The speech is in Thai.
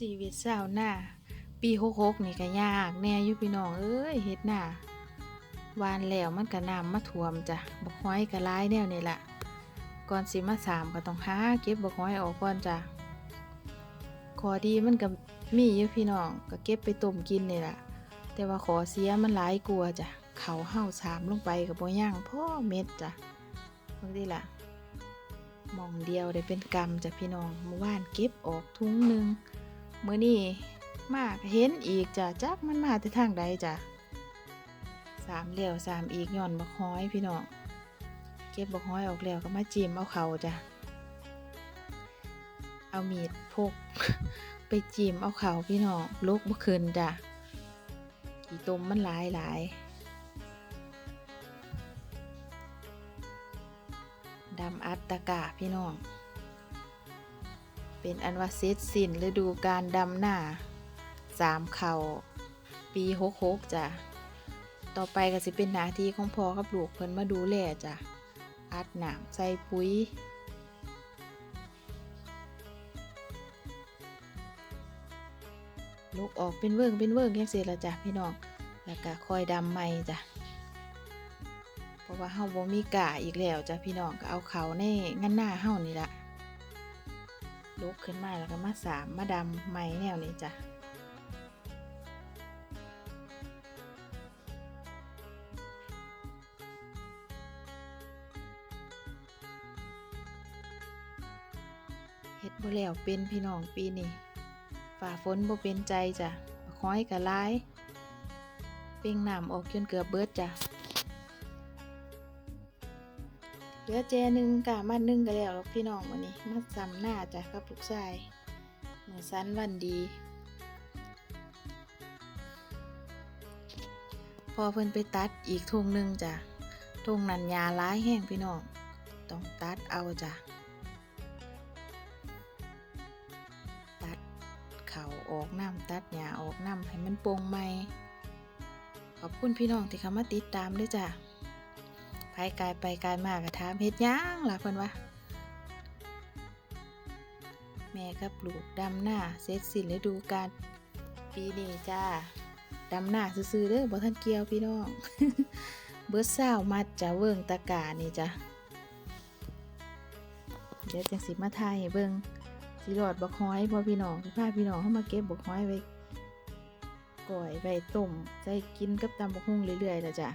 ชีวิตสาวหน้า ปีหกหกนี่ก็ยาก แน่อยู่พี่น้องเอ้ยเฮ็ดหน้าวานแล้วมันก็น้ำมาท่วมจ้ะบกฮ้อยก็ร้ายแนวนี่ละก่อนสิมาสามก็ต้องหาเก็บบกฮ้อยออกก่อนจ้ะขอดีมันก็มีอยู่พี่น้องก็เก็บไปต้มกินนี่แหละแต่ว่าขอเสียมันหลายกลัวจ้ะเขาเห่าสามลงไปกับบ่ย่างพ่อเม็ดจ้ะบางทีล่ะมองเดียวได้เป็นกรรมจ้ะพี่น้องเมื่อวานเก็บออกทุ้งหนึ่ง มื้อนี้มากเห็นอีกจ้ะจักมันมาแต่ทางใดจ้ะสามเหลี่ยวสามอีกย่อนบักฮ้อยพี่น้องเก็บบักฮ้อยออกแล้วก็มาจิ้มเอาเขาจ้ะเอามีดพก ไปจิ้มเอาเขาพี่น้องลุกบ่คืนจ้ะกี่ตุ่มมันหลายหลายดำอัตตะกะพี่น้อง เป็นอันว่าเซตสิ้นฤดูการดำหน้าสามเขาปีหกหกจ้ะ ต่อไปก็สิเป็นหน้าที่ของพ่อกับลูกเพิ่นมาดูแลจ้ะ อัดหนามใส่ปุ๋ยลูกออกเป็นเวิงเป็นเวิงยังเสร็จแล้วจ้ะพี่น้อง แล้วก็คอยดำใหม่จ้ะ เพราะว่าเฮาบ่มีกาอีกแล้วจ้ะพี่น้องก็เอาเขาในงั้นหน้าเฮานี่ละ ลุกขึ้นมาแล้วก็มาสามมาดำใหม่แนวนี้จ้ะเฮ็ดบ่แล้วเป็นพี่น้องปีนี้ฝ่าฝนบ่เป็นใจจ้ะบักฮ้อยก็หลาย เป่งน้ำออกจนเกือบเบิดจ้ะ ลือแจนึงกะมาหนึ่งก็แล้วหรอกพี่น้องวันนี้มาจำหน้าจ้ะกับลูกชายเมื่อสันวันดี พอเพิ่นไปตัดอีกทุ่งหนึ่งจ้ะทุ่งนั้นยาร้ายแห้งพี่น้องต้องตัดเอาจ้ะตัดเข่าออกน้ำตัดหญ้าออกน้ำให้มันโปร่งใหม่ขอบคุณพี่น้องที่เข้ามาติดตามด้วยจ้ะ ไปกายไปกายมากระถามเฮ็ดย่างล่ะเพิ่นว่า แม่กับลูกดำหน้าเสร็จสิ้นฤดูกาลปีนี้จ้าดำหน้าซื่อๆเด้อบ่ทันเกี่ยวพี่น้อง เบิดเศร้ามัดจะเวิงตะกานี่จ้ะเดี๋ยวจังสิมาทายให้เบิ่งสิรอดบักฮ้อยบ่พี่น้องสิพาพี่น้องเข้ามาเก็บบักฮ้อยไว้ก่อยไว้ต้มใส่กินกับตำบักหุ่งเรื่อยๆล้วจ้ะ